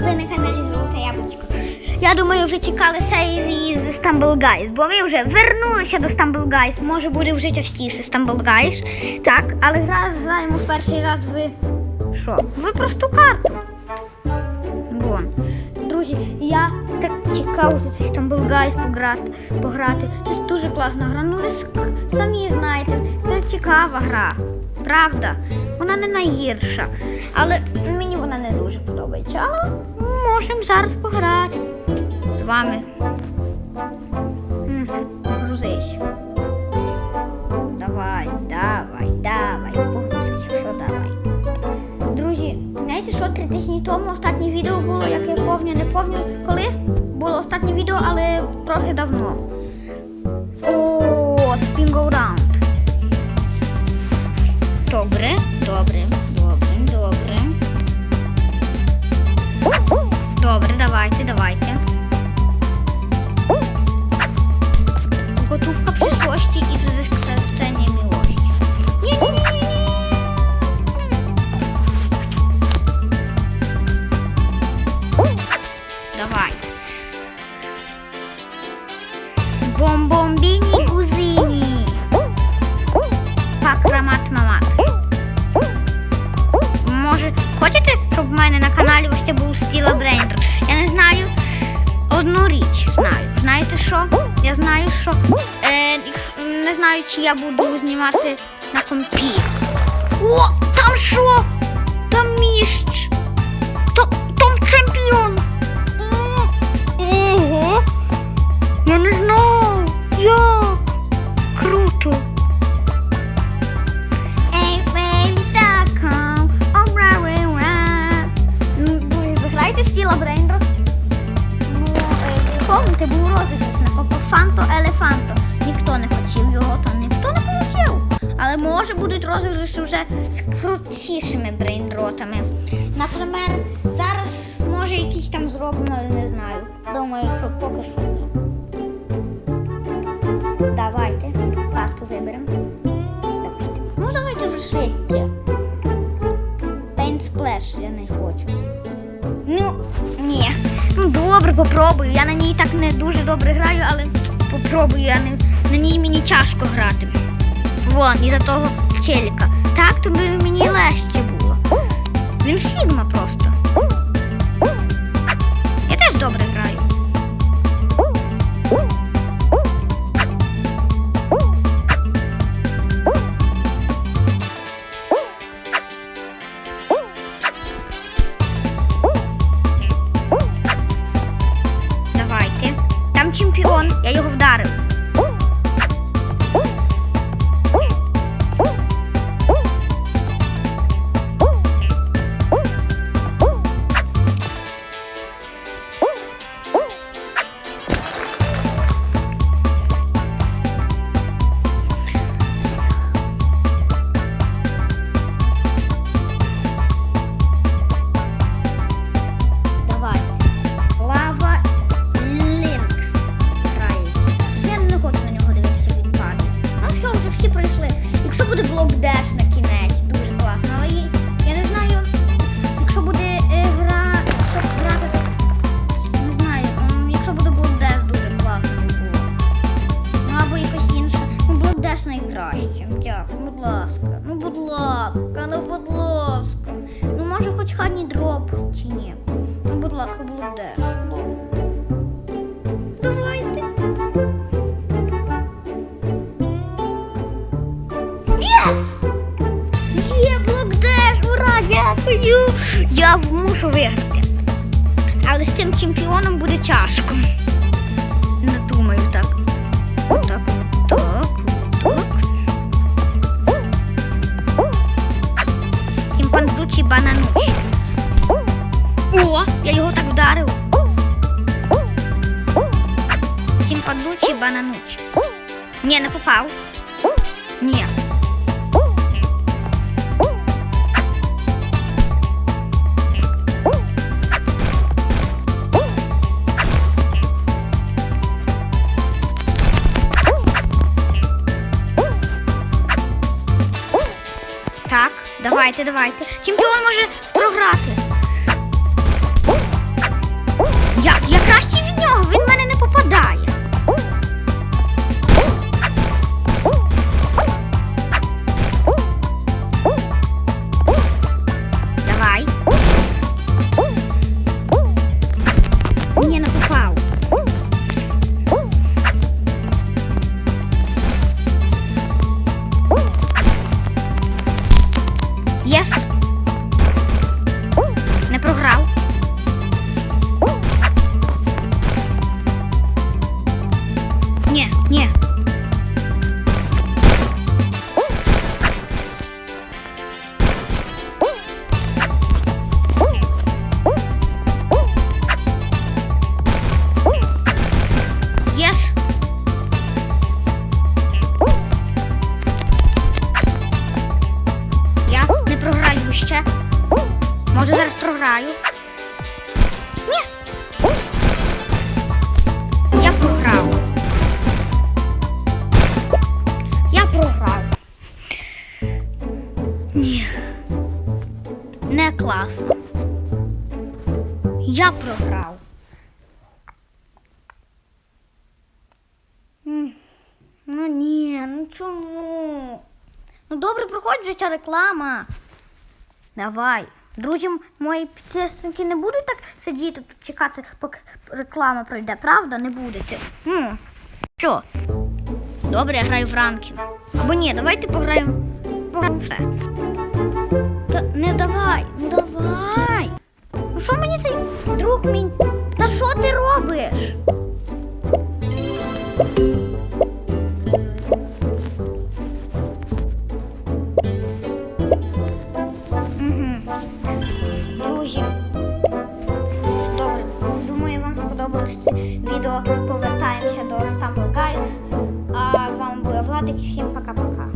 ви на каналі Золоте Яблучко. Я думаю, вже чекали серії з Stumble Guys, бо ми вже вернулися до Stumble Guys. Може буде вже частіше Stumble Guys. Так, але зараз граємо в перший раз в що? В просту карту. Вон. Друзі, я так чекав за цей Stumble Guys пограти, пограти. Це дуже класна гра. Ну ви самі знаєте, це цікава гра. Правда? Вона не найгірша. Але мені вона не дуже подобається. Але можемо зараз пограти з вами. Грузись. Давай, давай, давай. Погрузись, що давай. Друзі, знаєте, що три тижні тому останнє відео було, як я повню, не повню, коли було останнє відео, але трохи давно. О, spin Добре, добре, добре, добре. Давайте, давайте. I wykształcenie miłości. Nie, nie, nie, nie, nie. Давай. Бомбомбіні кузині. Пакрамат мамат. Хочете, щоб в мене на каналі ось був Стіла Брейндер? Я не знаю. Одну річ знаю. Знаєте що? Я знаю, що е, не знаю, чи я буду знімати на компі. О, там що? Е, помните, був розіграш на Копо Фанто Елефанто. Ніхто не хотів його, то ніхто не хотів. Але може будуть розіграші вже з крутішими брейнротами. Наприклад, зараз може якісь там зробимо, але не знаю. Думаю, що поки що ні. Давайте карту виберемо. Ну давайте вже швидше. Paint Splash я не хочу. Ну, ні. Ну, добре, попробую. Я на ній так не дуже добре граю, але попробую. Я не, на ній мені тяжко грати. Вон, із-за того челіка. Так, то би мені легше було. Він Сігма просто. Буде блок деш на кінець, дуже класно. Але я не знаю, якщо буде е, гра, щоб грати, не знаю, м, якщо буде блок деш, дуже класно було. Ну або якось інше. Ну блок деш найкраще. Дякую, будь ласка. Ну будь ласка, ну будь ласка. Ну може хоч хані дроп чи ні. Ну, будь ласка, блок деш. Я виграти. Але з цим чемпіоном буде тяжко. Не думаю так. Отак, так, так. Кімпандручі бананучі. О, я його так вдарив. Чімпанучі бананучі. Ні, не попав. Ні. Давайте, давайте. Чемпіон може програти. Може зараз програю. Ні. Я програв. Я програв. Ні. Не класно. Я програв. Ну ні, ну чому? Ну добре, проходь вже реклама. Давай. Друзі, мої підписники не будуть так сидіти тут чекати, поки реклама пройде, правда? Не будете. Ну, що? Добре, я граю в ранків. Або ні, давайте пограємо. В все. Та не давай, ну давай. Ну що мені цей друг мій? Та що ти робиш? Відео. Повертаємося до Stumble Guys. А з вами була Владик. Всім пока-пока.